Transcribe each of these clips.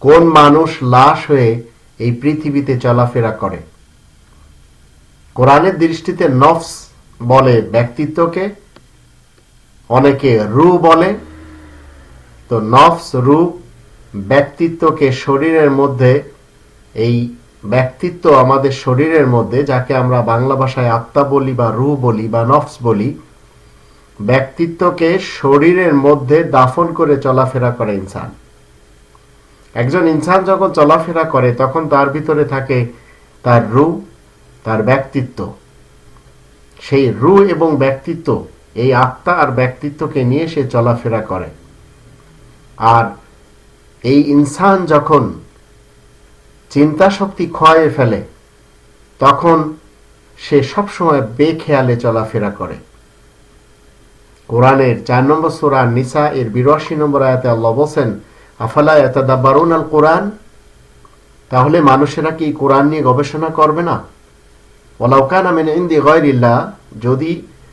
কোন মানুষ লাশ হয়ে এই পৃথিবীতে চলাফেরা করে? কোরআনের দৃষ্টিতে নফস বলে ব্যক্তিত্বকে, অনেকে রু বলে। তো নফস, রু ব্যক্তিত্বকে শরীরের মধ্যে, এই ব্যক্তিত্ব আমাদের শরীরের মধ্যে, যাকে আমরা বাংলা ভাষায় আত্মা বলি বা রু বলি বা নফস বলি, ব্যক্তিত্বকে শরীরের মধ্যে দাফন করে চলাফেরা করে ইনসান। একজন ইনসান যখন চলাফেরা করে, তখন তার ভিতরে থাকে তার রু তার ব্যক্তিত্ব। সেই রু এবং ব্যক্তিত্ব, এই আত্মা আর ব্যক্তিত্বকে নিয়ে সে চলাফেরা করে। আর এই ইনসান যখন চিন্তা শক্তি ক্ষয়ে ফেলে, তখন সে সবসময় বেখেয়ালে চলাফেরা করে। কোরআনের চার নম্বর সুরা নিসা এর বিরাশি নম্বর আয়াতে আল্লাহ বলছেন, আফালা এতাদাবারুন আল কোরআন? তাহলে মানুষেরা কি কোরআন নিয়ে গবেষণা করবে না? ওলাউকান আমিন ইন্দি গয়রিল্লা যদি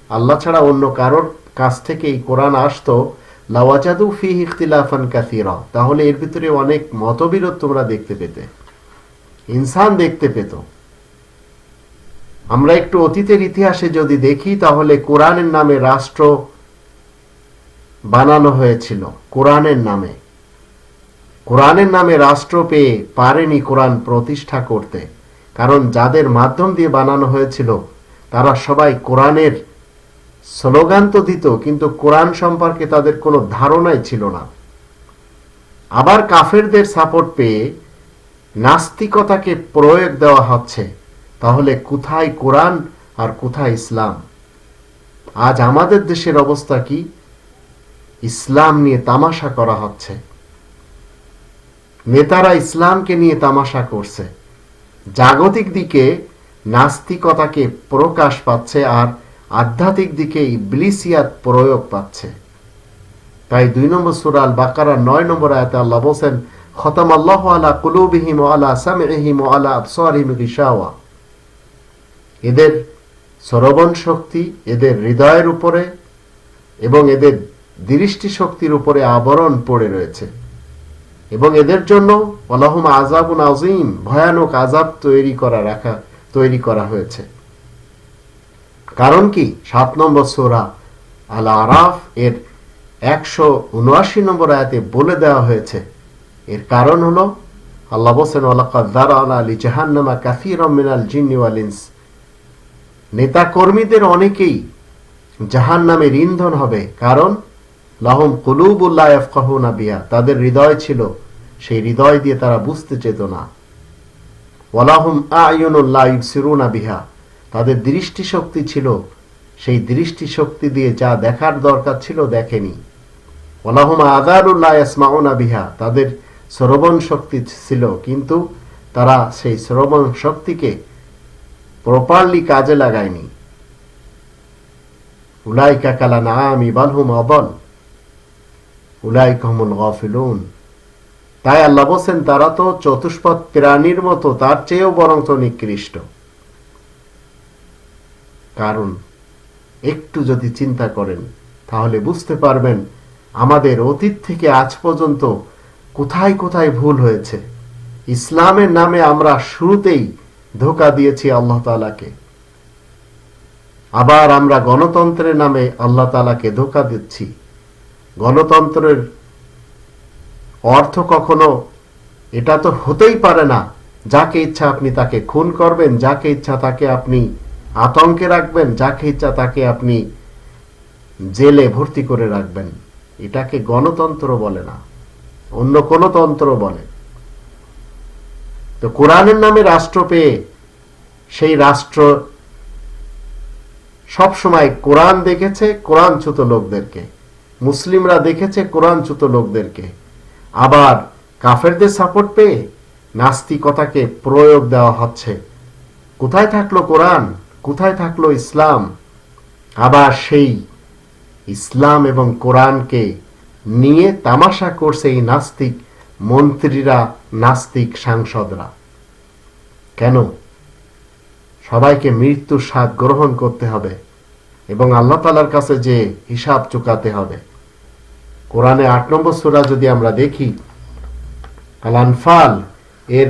আল্লাহ ছাড়া অন্য কারোর কাছ থেকে এই কোরআন আসতো লাওয়াজাদু ফি ইখতিলাফান কাসিরা। তাহলে এর ভিতরে অনেক মতবিরোধ তোমরা দেখতে পেতে। ইনসান দেখতে পেত। আমরা একটু অতীতের ইতিহাসে যদি দেখি, তাহলে কোরআনের নামে রাষ্ট্র বানানো হয়েছিল, কোরআনের নামে। কোরআনের নামে রাষ্ট্র পেয়ে পারেনি কোরআন প্রতিষ্ঠা করতে। কারণ যাদের মাধ্যম দিয়ে বানানো হয়েছিল, তারা সবাই কোরআনের স্লোগান তো দিত, কিন্তু কোরআন সম্পর্কে তাদের কোনো ধারণাই ছিল না। আবার কাফেরদের সাপোর্ট পেয়ে নাস্তিকতাকে প্রয়োগ দেওয়া হচ্ছে, তাহলে কোথায় কোরআন আর কোথায় ইসলাম? আজ আমাদের দেশের অবস্থা কি? ইসলাম নিয়ে তামাশা করা হচ্ছে। নেতারা ইসলামকে নিয়ে তামাশা করছে। জাগতিক দিকে নাস্তিকতাকে প্রকাশ পাচ্ছে আর আধ্যাত্মিক দিকে ইবলিসিয়াত প্রয়োগ পাচ্ছে। তাই দুই নম্বর সুরাল বাকারা নয় নম্বর আয়াতে আল্লাহ বলছেন, খতম আল্লাহ আলা কুলুবিহিম আলা সামিহিম আলা আবসারিহিম গিশাওয়া। এদের শ্রবণ শক্তি এদের হৃদয়ের উপরে এবং এদের দৃষ্টি শক্তির উপরে আবরণ পড়ে রয়েছে। এবং এদের জন্য আল্লাহম আজাবুন আজিম ভয়ানক আজাব তৈরি করা রাখা, তৈরি করা হয়েছে। কারণ কি? সাত নম্বর সোরা আল আরাফ এর একশো উনআশি নম্বর আয়াতে বলে দেওয়া হয়েছে। এর কারণ হলো, আল্লাহ বসেন আলী জাহান্নামা কাসির মিনাল ওয়ালিন্স নেতা কর্মীদের অনেকেই জাহান নামের ইন্ধন হবে, কারণ লাহম কুলুবুল্লাহ আফকাহুনা বিয়া তাদের হৃদয় ছিল, সেই হৃদয় দিয়ে তারা বুঝতে চেত না। ওয়ালাহুম আয়নুল্লাহ ইবসিরুনা বিহা তাদের দৃষ্টি শক্তি ছিল, সেই দৃষ্টি শক্তি দিয়ে যা দেখার দরকার ছিল দেখেনি। ওলাহুম আদারুল্লাহ ইসমাউনা বিহা, তাদের শ্রবণ শক্তি ছিল, কিন্তু তারা সেই শ্রবণ শক্তিকে প্রপারলি কাজে লাগায়নি। উলাই কাকালা না আমি বালহুম অবল উলাই কমল গফিলুন। তাই আল্লাহ বলছেন, তারা তো চতুষ্পদ প্রাণীর মতো, তার চেয়েও বরং তো নিকৃষ্ট। কারণ একটু যদি চিন্তা করেন, তাহলে বুঝতে পারবেন আমাদের অতীত থেকে আজ পর্যন্ত কোথায় কোথায় ভুল হয়েছে। ইসলামের নামে আমরা শুরুতেই ধোকা দিয়েছি আল্লাহ তালাকে আবার আমরা গণতন্ত্রের নামে আল্লাহ তালাকে ধোকা দিচ্ছি। গণতন্ত্রের অর্থ কখনো এটা তো হতেই পারে না। যাকে ইচ্ছা আপনি তাকে খুন করবেন, যাকে ইচ্ছা তাকে আপনি আতঙ্কে রাখবেন, যাকে ইচ্ছা তাকে আপনি জেলে ভর্তি করে রাখবেন। এটাকে গণতন্ত্র বলে না, অন্য কোন তন্ত্র বলে। তো কোরআনের নামে রাষ্ট্র পেয়ে সেই রাষ্ট্র সব সময় কোরআন দেখেছে, কোরআন চ্যুত লোকদেরকে। মুসলিমরা দেখেছে, কোরআন চ্যুত লোকদেরকে। আবার কাফেরদের সাপোর্ট পেয়ে নাস্তিকতাকে প্রয়োগ দেওয়া হচ্ছে। কোথায় থাকল কোরআন? কোথায় থাকল ইসলাম? আবার সেই ইসলাম এবং কোরআনকে নিয়ে তামাশা করছে এই নাস্তিক মন্ত্রীরা, নাস্তিক সাংসদরা। কেন? সবাইকে মৃত্যুর স্বাদ গ্রহণ করতে হবে এবং আল্লাহ তালার কাছে যে হিসাব চুকাতে হবে। কোরআনে আট নম্বর সুরা যদি আমরা দেখি আল আনফাল এর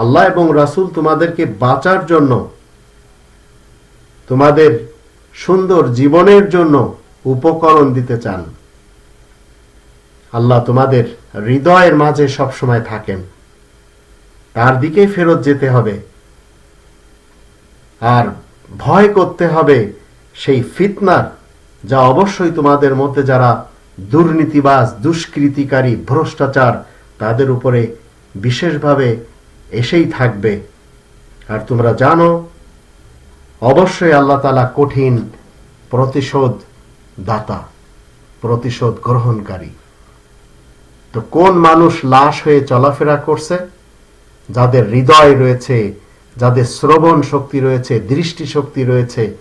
আল্লাহ এবং রাসূল তোমাদেরকে বাঁচার জন্য, তোমাদের সুন্দর জীবনের জন্য উপকরণ দিতে চান। আল্লাহ তোমাদের হৃদয়ের মাঝে সবসময় থাকেন। তার দিকেই ফেরত যেতে হবে। আর ভয় করতে হবে সেই ফিতনার যা অবশ্যই তোমাদের মধ্যে যারা দুর্নীতিবাজ, দুষ্কৃতিকারী, ভ্রষ্টাচার, তাদের উপরে বিশেষভাবে এসেই থাকবে। আর তোমরা জানো, অবশ্যই আল্লাহ তালা কঠিন প্রতিশোধ দাতা, প্রতিশোধ গ্রহণকারী। তো কোন মানুষ লাশ হয়ে চলাফেরা করছে? যাদের হৃদয় রয়েছে, যাদের শ্রবণ শক্তি রয়েছে, দৃষ্টি শক্তি রয়েছে,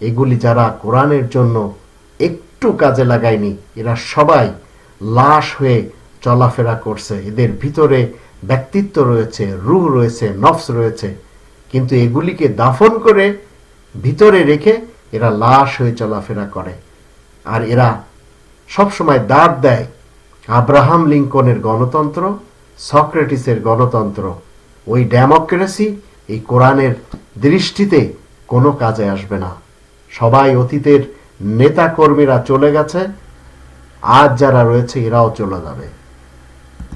এগুলি যারা কোরআনের জন্য একটু কাজে লাগায়নি, এরা সবাই লাশ হয়ে চলাফেরা করছে। এদের ভিতরে ব্যক্তিত্ব রয়েছে, রূহ রয়েছে, নফস রয়েছে, কিন্তু এগুলিকে দাফন করে ভিতরে রেখে এরা লাশ হয়ে চলাফেরা করে। আর এরা সবসময় দাঁড় দেয়। আব্রাহাম লিঙ্কনের গণতন্ত্র, সক্রেটিসের গণতন্ত্র। ওই ডেমোক্রেসি, এই কোরআনের দৃষ্টিতে কোনো কাজে আসবে না। সবাই অতীতের নেতা কর্মীরা চলে গেছে। আজ যারা রয়েছে, এরাও চলে যাবে।